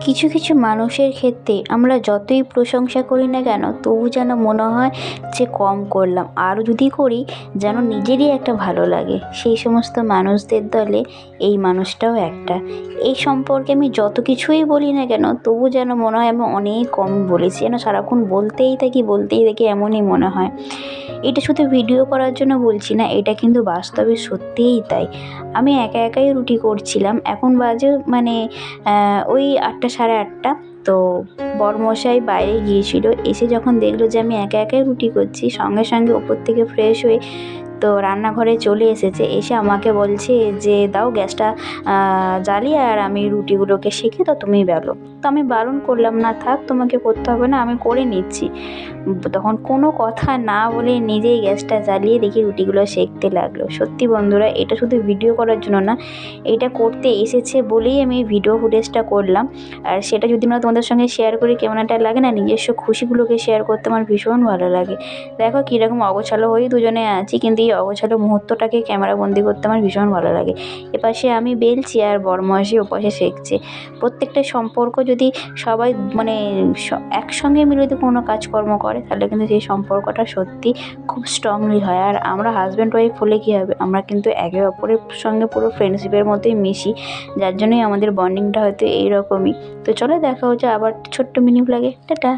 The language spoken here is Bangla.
কিছু কিছু মানুষের ক্ষেত্রে আমরা যতই প্রশংসা করি না কেন, তবু যেন মনে হয় যে কম করলাম। আরও যদি করি, যেন নিজেরই একটা ভালো লাগে। সেই সমস্ত মানুষদের দলে এই মানুষটাও একটা। এই সম্পর্কে আমি যত কিছুই বলি না কেন, তবু যেন মনে হয় আমি অনেক কম বলেছি। যেন সারাক্ষণ বলতেই থাকি বলতেই থাকি, এমনই মনে হয়। এটা শুধু ভিডিও করার জন্য বলছি না, এটা কিন্তু বাস্তবে সত্যিই তাই। আমি একা একাই রুটি করছিলাম, এখন বাজে মানে ওই আটটা সাড়ে আটটা। তো বরমশাই বাইরে গিয়েছিল। এসে যখন দেখল যে আমি একা একাই রুটি করছি, সঙ্গে সঙ্গে ওপর থেকে ফ্রেশ হয়ে তো রান্নাঘরে চলে এসেছে। এসে আমাকে বলছে যে, দাও গ্যাসটা জ্বালিয়ে আর আমি রুটিগুলোকে শেখে তো তুমি বেলো। তো আমি বারণ করলাম, না থাক, তোমাকে করতে হবে না, আমি করে নিচ্ছি। তখন কোনো কথা না বলে নিজেই গ্যাসটা জ্বালিয়ে দেখি রুটিগুলো সেঁকতে লাগল। সত্যি বন্ধুরা, এটা শুধু ভিডিও করার জন্য না, এটা করতে এসেছে বলেই আমি ভিডিও ফুটেজটা করলাম। আর সেটা যদি না তোমাদের সঙ্গে শেয়ার করি কেমন একটা লাগে না? নিজস্ব খুশিগুলোকে শেয়ার করতে আমার ভীষণ ভালো লাগে। দেখো কীরকম অগোছালো হয়েই দুজনে আছি, কিন্তু এই অগোছালো মুহূর্তটাকে ক্যামেরা বন্দি করতে আমার ভীষণ ভালো লাগে। এপাশে আমি বেলছি আর বরমশাই ওপাশে সেঁকছে প্রত্যেকটা সম্পর্ক যদি সবাই মানে একসঙ্গে মিলে যদি কোনো কাজকর্ম করে, তাহলে কিন্তু সেই সম্পর্কটা সত্যি খুব স্ট্রংলি হয়। আর আমরা হাজব্যান্ড ওয়াইফ হলে কী হবে? আমরা কিন্তু একে অপরের সঙ্গে পুরো ফ্রেন্ডশিপের মতোই মিশি। যার জন্যই আমাদের বন্ডিংটা হয়তো এইরকমই। তো চলো দেখা হচ্ছে আবার ছোট্ট মিনি ব্লগে টাটা।